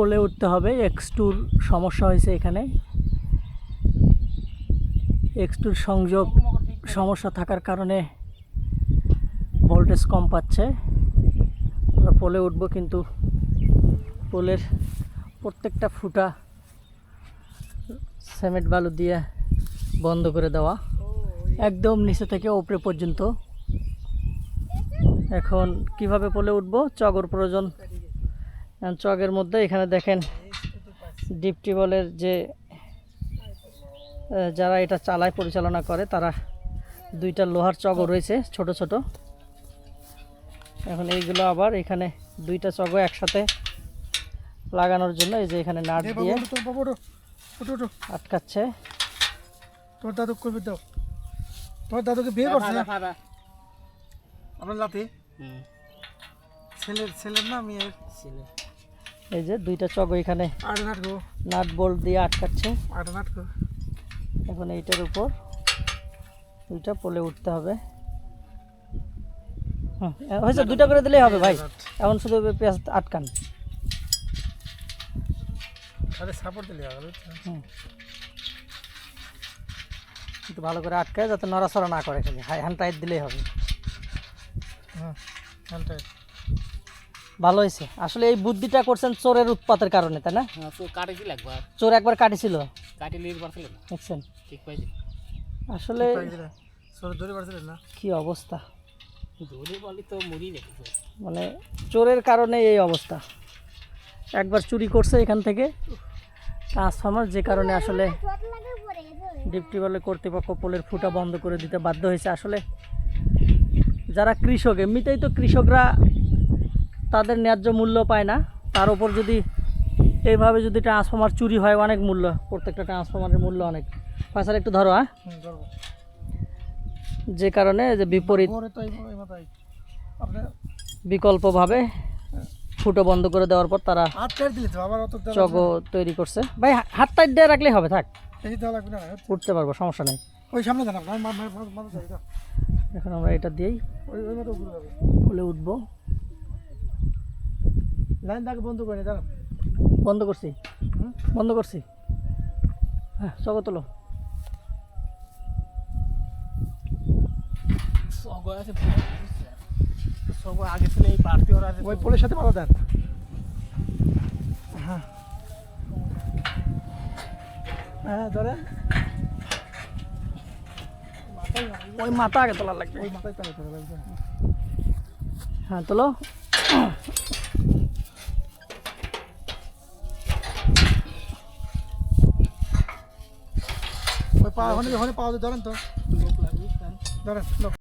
পোলে উঠতে হবে এক্স টুর সমস্যা হয়েছে এখানে। এক্স টুর সংযোগ সমস্যা থাকার কারণে ভোল্টেজ কম পাচ্ছে। আমরা পোলে উঠবো কিন্তু পোলের প্রত্যেকটা ফুটা সিমেন্ট বালু দিয়ে বন্ধ করে দেওয়া, একদম নিচে থেকে ওপরে পর্যন্ত। এখন কীভাবে পোলে উঠবো? চগর প্রয়োজন। চগের মধ্যে এখানে দেখেন ডিপ টিউবওয়েলের যে যারা এটা চালায় পরিচালনা করে তারা দুইটা লোহার চগর রয়েছে ছোট ছোট। এখন এইগুলো আবার এখানে দুইটা চগো একসাথে লাগানোর জন্য এই যে এখানে নাট দিয়ে আটকাচ্ছে। তোর দাদু করবে দাও। তোর দাদুকে বিয়ে করছে আমার লাতে। ছেলের ছেলের না মেয়ের? এই যে দুইটা চক এখানে নাটকো নাট বোল্ট দিয়ে আটকাচ্ছে। এখন এইটার উপর দুইটা পোলে উঠতে হবে। হয়েছে দুইটা করে দিলেই হবে ভাই। এখন শুধু পেঁয়াজ আটকান। একটু ভালো করে আটকায় যাতে নড়াচড়া না করে খালি। হাই হ্যান্ড টাইট দিলেই হবে। হ্যাঁ হ্যান্ডটাই ভালো হয়েছে। আসলে এই বুদ্ধিটা করছেন চোরের উৎপাতের কারণে তাই না? হ্যাঁ কাটেছিল একবার। চোর একবার কাটিছিল? দেখছেন। ঠিক পাইছে আসলে কি অবস্থা? মানে চোরের কারণে এই অবস্থা। একবার চুরি করছে এখান থেকে। ট্রান্সফর্মার যে কারণে আসলে ডিপটি বলে কর্তৃপক্ষ পোলের ফুটা বন্ধ করে দিতে বাধ্য হয়েছে। আসলে যারা কৃষক এমনিতেই তো কৃষকরা তাদের ন্যায্য মূল্য পায় না তার উপর যদি এইভাবে যদি ট্রান্সফর্মার চুরি হয় অনেক মূল্য প্রত্যেকটা ট্রান্সফর্মারের মূল্য অনেক ফসল একটু ধরো হ্যাঁ যে কারণে যে বিপরীত বিকল্পভাবে ফুটো বন্ধ করে দেওয়ার পর তারা চগো তৈরি করছে ভাই হাত টাইট দিয়ে রাখলেই হবে থাক উঠতে পারব সমস্যা নেই ওই সামনে। এখন আমরা এটা দিয়েই খুলে উঠবো লাইন তাকে বন্ধ করে দাঁড়ান বন্ধ করছি? বন্ধ করছি। হ্যাঁ চগো তোলো আগে ছিল এই পার্টি ওরা ওই পোলের সাথে মাথা দেন। হ্যাঁ। হ্যাঁ ধরেন। ওই মাথা আগে তোলা লাগবে। ওই মাথায় ধরে লাগবে হ্যাঁ তোলো। পা ওখানে ওখানে পাওয়া ধরেন তো। ধরেন